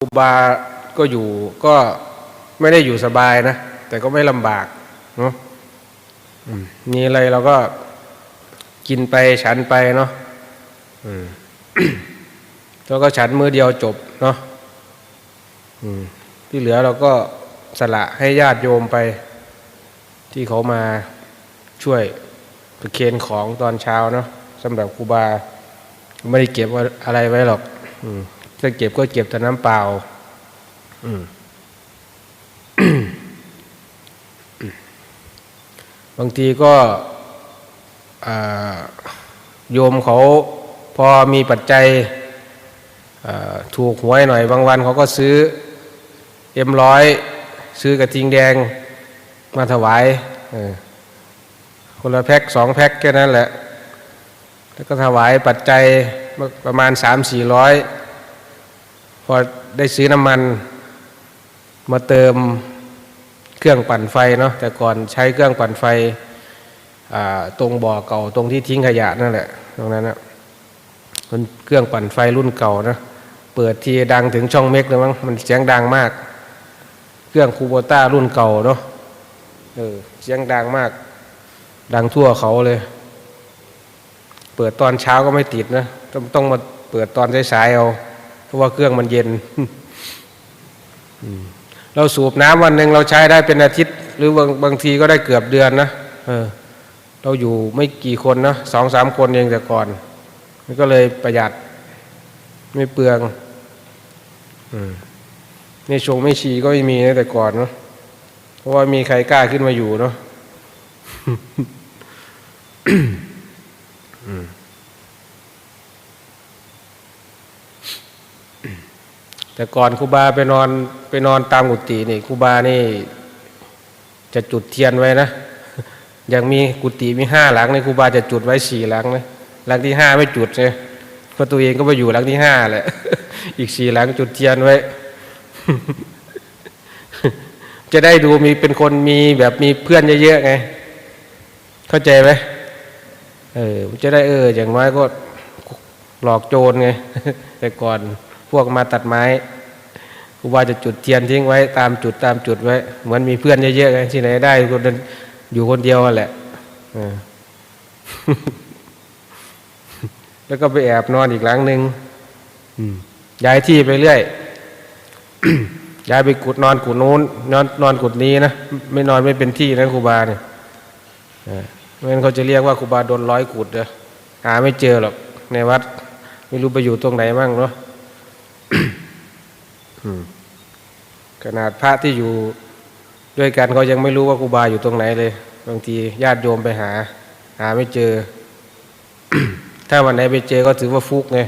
ครูบาก็อยู่ก็ไม่ได้อยู่สบายนะ แต่ก็ไม่ลำบากเนาะมีอะไรเราก็กินไปฉันไปเนาะแล้วก็ฉันมือเดียวจบเนาะที่เหลือเราก็สละให้ญาติโยมไป ที่เขามาช่วยประเคนของตอนเช้าเนาะสำหรับครูบา ไม่ได้เก็บอะไรไว้หรอก อืม ถ้าเก็บก็เก็บแต่น้ำเปล่า อืมบางทีก็โยมเขาพอมีปัจจัยถูกหวยหน่อย บางวันเขาก็ซื้อเอ็มร้อยซื้อกระทิงแดงมาถวายคนละแพ็คสองแพ็คแค่นั้นแหละ แล้วก็ถวายปัจจัยประมาณสามสี่ร้อย พอได้ซื้อน้ำมันมาเติมเครื่องปั่นไฟเนาะแต่ก่อนใช้เครื่องปั่นไฟตรงบ่อเก่าตรงที่ทิ้งขยะนั่นแหละตรงนั้นนะมันเครื่องปั่นไฟรุ่นเก่านะเปิดทีดังถึงช่องเมกเลยมั้งมันเสียงดังมาก เครื่องคูโบต้ารุ่นเก่าเนาะเออเสียงดังมาก ดังทั่วเขาเลย เปิดตอนเช้าก็ไม่ติดนะต้องต้องมาเปิดตอนสายๆเอา เพราะว่าเครื่องมันเย็นเราสูบน้ำวันหนึ่งเราใช้ได้เป็นอาทิตย์ หรือบางบางทีก็ได้เกือบเดือนนะเออ เราอยู่ไม่กี่คนนะสองสามคนเองแต่ก่อนมันก็เลยประหยัดไม่เปลืองอืมนี่ชงไม่ชีก็ไม่มีนะแต่ก่อนเนาะเพราะว่ามีใครกล้าขึ้นมาอยู่เนาะ แต่ก่อนครูบาไปนอนไปนอนตามกุฏินี่ครูบานี่ จะจุดเทียนไว้นะอย่างมีกุฏิมีห้าหลังนี่ครูบาจะจุดไว้สี่หลังนะหลังที่ห้าไม่จุดเลยเพราะตัวเองก็ไปอยู่หลังที่ห้าแหละอีกสี่หลังจุดเทียนไว้ จะได้ดูมีเป็นคนมีแบบมีเพื่อนเยอะๆไง เข้าใจไหมเออจะได้เออ อย่างน้อยก็หลอกโจรไง แต่ก่อน พวกมาตัดไม้ครูบาจะจุดเทียนทิ้งไว้ตามจุดตามจุดไว้ เหมือนมีเพื่อนเยอะๆไงที่ไหนได้คนนั้นอยู่คนเดียวนั่นแหละเออแล้วก็ไปแอบนอนอีกหลังหนึ่งอืมย้ายที่ไปเรื่อยย้ายไปกุดนอนกุดนู้นนอนนอนกุดนี้นะไม่นอนไม่เป็นที่นะครูบาเนี่ยเออไม่งั้นเขาจะเรียกว่าครูบาโดนร้อยกุดเด้อหาไม่เจอหรอกในวัด ไม่รู้ไปอยู่ตรงไหนมั่งเนาะอืม ขนาดพระที่อยู่ด้วยกันเขายังไม่รู้ว่าครูบาอยู่ตรงไหนเลย บางทีญาติโยมไปหา หาไม่เจอ ถ้าวันไหนไปเจอก็ถือว่าฟุกไง